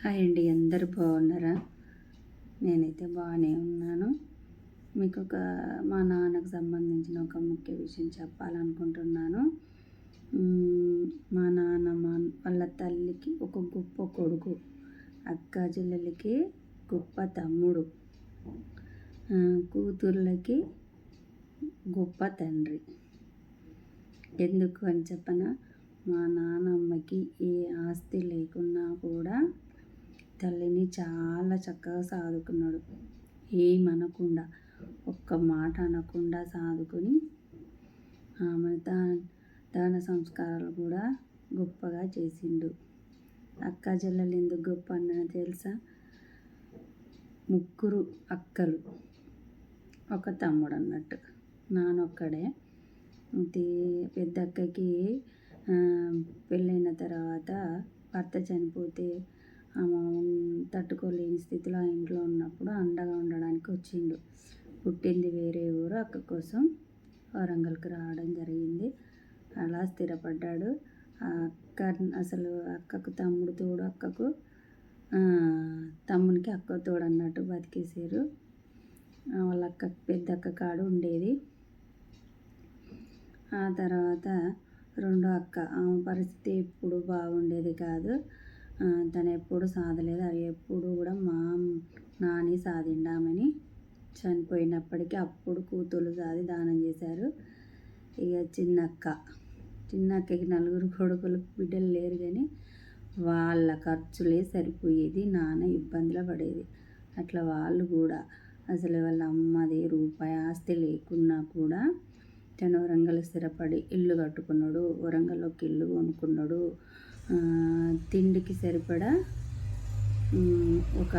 Hi అండి అందరు బాగున్నారా? నేనైతే బాగానే ఉన్నాను. మీకు ఒక మా నాన్నకు సంబంధించిన ఒక ముఖ్య విషయం చెప్పాలనుకుంటున్నాను. మా నాన్న మా వాళ్ళ తల్లికి ఒక గొప్ప కొడుకు అక్క చెల్లెలకి గొప్ప తమ్ముడు కూతుర్లకి గొప్ప తండ్రి. ఎందుకు అని చెప్పనా? మా నాన్నమ్మకి ఏ ఆస్తి లేకున్నా కూడా తల్లిని చాలా చక్కగా సాదుకున్నాడు. ఏమనకుండా ఒక్క మాట అనకుండా సాదుకొని ఆమె దా దాన సంస్కారాలు కూడా గొప్పగా చేసిండు. అక్క చెల్లెలు ఎందుకు గొప్ప అన్న తెలుసా? ముగ్గురు అక్కలు. ఒక తమ్ముడు అన్నట్టు. నానొక్కడే. పెద్ద అక్కకి పెళ్ళైన తర్వాత భర్త చనిపోతే తట్టుకోలేని స్థితిలో ఆ ఇంట్లో ఉన్నప్పుడు అండగా ఉండడానికి వచ్చిండు. పుట్టింది వేరే ఊరు అక్క కోసం వరంగల్కి రావడం జరిగింది. అలా స్థిరపడ్డాడు. ఆ అక్క అసలు అక్కకు తమ్ముడు తోడు అక్కకు తమ్మునికి అక్క తోడు అన్నట్టు బతికేసారు వాళ్ళ అక్క పెద్ద అక్క కాడు ఉండేది. ఆ తర్వాత రెండో అక్క ఆమె పరిస్థితి ఎప్పుడు బాగుండేది కాదు. తను ఎప్పుడు సాధలేదు. అది ఎప్పుడు కూడా మా నాని సాధిండామని చనిపోయినప్పటికీ అప్పుడు కూతురు సాది దానం చేశారు. ఇక చిన్నక్క చిన్నక్కకి నలుగురు కొడుకులు బిడ్డలు లేరు కానీ వాళ్ళ ఖర్చులే సరిపోయేది. నాన్న ఇబ్బందులు పడేది. అట్లా వాళ్ళు కూడా అసలు వాళ్ళ అమ్మది రూపాయి ఆస్తి లేకున్నా కూడా తను వరంగల్ స్థిరపడి ఇల్లు కట్టుకున్నాడు. వరంగల్లోకి ఇల్లు కొనుక్కున్నాడు. తిండికి సరిపడా ఒక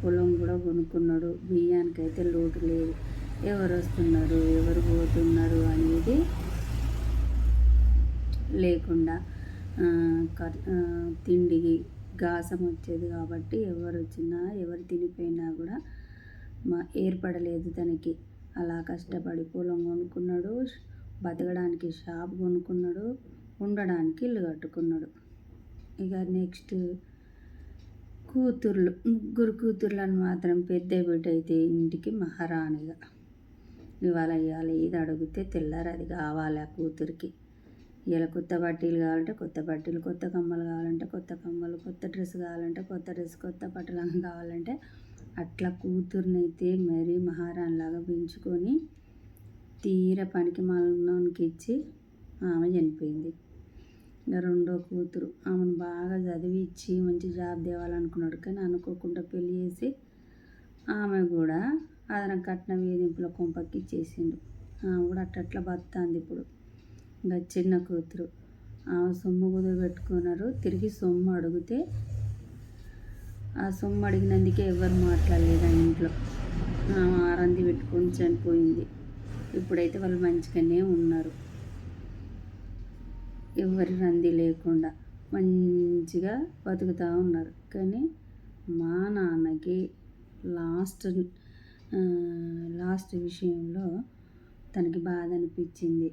పొలం కూడా కొనుక్కున్నాడు. బియ్యానికి అయితే లోటు లేదు. ఎవరు వస్తున్నారు ఎవరు పోతున్నారు అనేది లేకుండా తిండికి గాసం వచ్చేది కాబట్టి ఎవరు వచ్చినా ఎవరు తినిపోయినా కూడా మా ఏర్పడలేదు తనకి. అలా కష్టపడి పొలం కొనుక్కున్నాడు బతకడానికి షాప్ కొనుక్కున్నాడు ఉండడానికి ఇల్లు కట్టుకున్నాడు. ఇక నెక్స్ట్ కూతుర్లు ముగ్గురు కూతుర్లను మాత్రం పెద్ద బిడ్డ అయితే ఇంటికి మహారాణిగా ఇవాళ ఇవాళ ఏది అడిగితే తెల్లారి అది కావాలి ఆ కూతురికి. ఇలా కొత్త బట్టీలు కావాలంటే కొత్త బట్టీలు కొత్త కమ్మలు కావాలంటే కొత్త కమ్మలు కొత్త డ్రెస్ కావాలంటే కొత్త డ్రెస్ కొత్త పట్టలంగా కావాలంటే అట్లా కూతుర్నైతే మరీ మహారాణిలాగా పెంచుకొని తీర పనికి మాలకి ఇచ్చి ఆమె చనిపోయింది. ఇంకా రెండో కూతురు. ఆమెను బాగా చదివించి మంచి జాబ్ తేవాలనుకున్నాడు. కానీ అనుకోకుండా పెళ్ళి చేసి ఆమె కూడా అదన కట్న వేధింపుల కొంపకి చేసిండు ఆమె కూడా అట్లా బతుంది ఇప్పుడు. ఇంకా చిన్న కూతురు. ఆమె సొమ్ము కుదరబెట్టుకున్నారు తిరిగి సొమ్ము అడిగితే ఆ సొమ్ము అడిగినందుకే ఎవరు మాట్లాడలేదు ఆ ఇంట్లో. ఆమె ఆరంది పెట్టుకొని చనిపోయింది. ఇప్పుడైతే వాళ్ళు మంచిగానే ఉన్నారు. ఎవరి రంది లేకుండా మంచిగా బతుకుతూ ఉన్నారు. కానీ మా నాన్నకి లాస్ట్ లాస్ట్ విషయంలో తనకి బాధ అనిపించింది.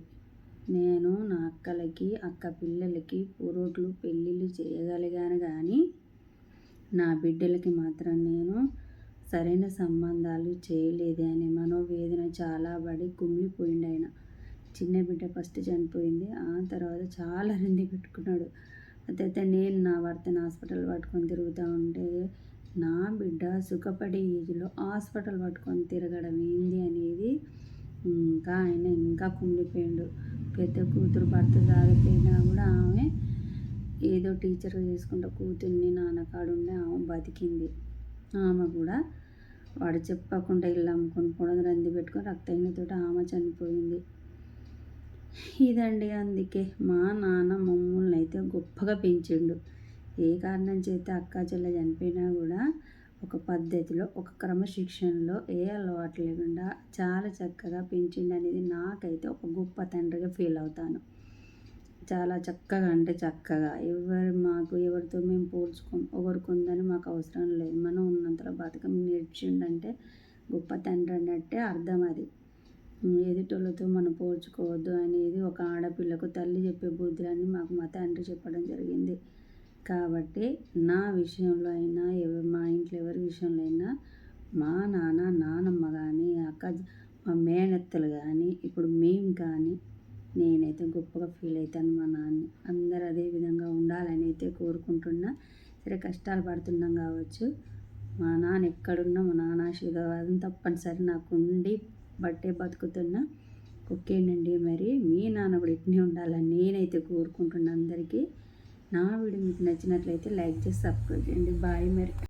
నేను నా అక్కలకి అక్క పిల్లలకి పురోట్లు పెళ్ళిళ్ళు చేయగలిగాను కానీ నా బిడ్డలకి మాత్రం నేను సరైన సంబంధాలు చేయలేదే అనే మనోవేదన చాలా పడి కుమిలిపోయిండు ఆయన. చిన్న బిడ్డ ఫస్ట్ చనిపోయింది. ఆ తర్వాత చాలా రంది పెట్టుకున్నాడు. అయితే నేను నా భర్తను హాస్పిటల్ పట్టుకొని తిరుగుతూ ఉంటే నా బిడ్డ సుఖపడే ఏజ్లో హాస్పిటల్ పట్టుకొని తిరగడం ఏంది అనేది ఇంకా ఆయన ఇంకా కుమిలిపోయిండు పెద్ద కూతురు భర్త సాగిపోయినా కూడా ఆమె ఏదో టీచర్ చేసుకుంటూ కూతుర్ని నాన్నకాడు ఉండే ఆమె బతికింది. ఆమె కూడా వాడు చెప్పకుండా ఇల్లు అమ్ముకొని పొడద రంది పెట్టుకొని రక్తహీనతోటి ఆమె చనిపోయింది. ఇదండి అందుకే మా నాన్న మమ్మల్ని అయితే గొప్పగా పెంచిండు. ఏ కారణం చేత అక్క చెల్లె చనిపోయినా కూడా ఒక పద్ధతిలో ఒక క్రమశిక్షణలో ఏ అలవాటు లేకుండా చాలా చక్కగా పెంచిండు అనేది నాకైతే ఒక గొప్ప తండ్రిగా ఫీల్ అవుతాను. చాలా చక్కగా అంటే చక్కగా ఎవరు మాకు ఎవరితో మేము పోల్చుకోం ఒకరికి ఉందని మాకు అవసరం లేదు. మనం ఉన్నంతలో బతకం నేర్చిండంటే గొప్ప తండ్రి అన్నట్టే అర్థం అది. ఎదుటోళ్ళతో మనం పోల్చుకోవద్దు అనేది ఒక ఆడపిల్లకు తల్లి చెప్పే బుద్ధులని మాకు మా తండ్రి చెప్పడం జరిగింది. కాబట్టి నా విషయంలో అయినా ఎవరు మా ఇంట్లో ఎవరి విషయంలో అయినా మా నాన్న నానమ్మ కానీ అక్క మా మేనత్తలు కానీ ఇప్పుడు మేము కానీ నేనైతే గొప్పగా ఫీల్ అవుతాను మా నాన్న. అందరు అదే విధంగా ఉండాలని అయితే కోరుకుంటున్నా. సరే కష్టాలు పడుతున్నాం కావచ్చు. మా నాన్న ఎక్కడున్నా మా నాన్న ఆశీర్వాదం తప్పనిసరి నాకు ఉండి బట్టే బతుకుతున్నా ఓకేనండి మరి. మీ నాన్న కూడా ఇట్నే ఉండాలని నేనైతే కోరుకుంటున్నా అందరికీ. నా వీడియో మీకు నచ్చినట్లయితే లైక్ చేసి సబ్స్క్రైబ్ చేయండి. బాయ్ మరి.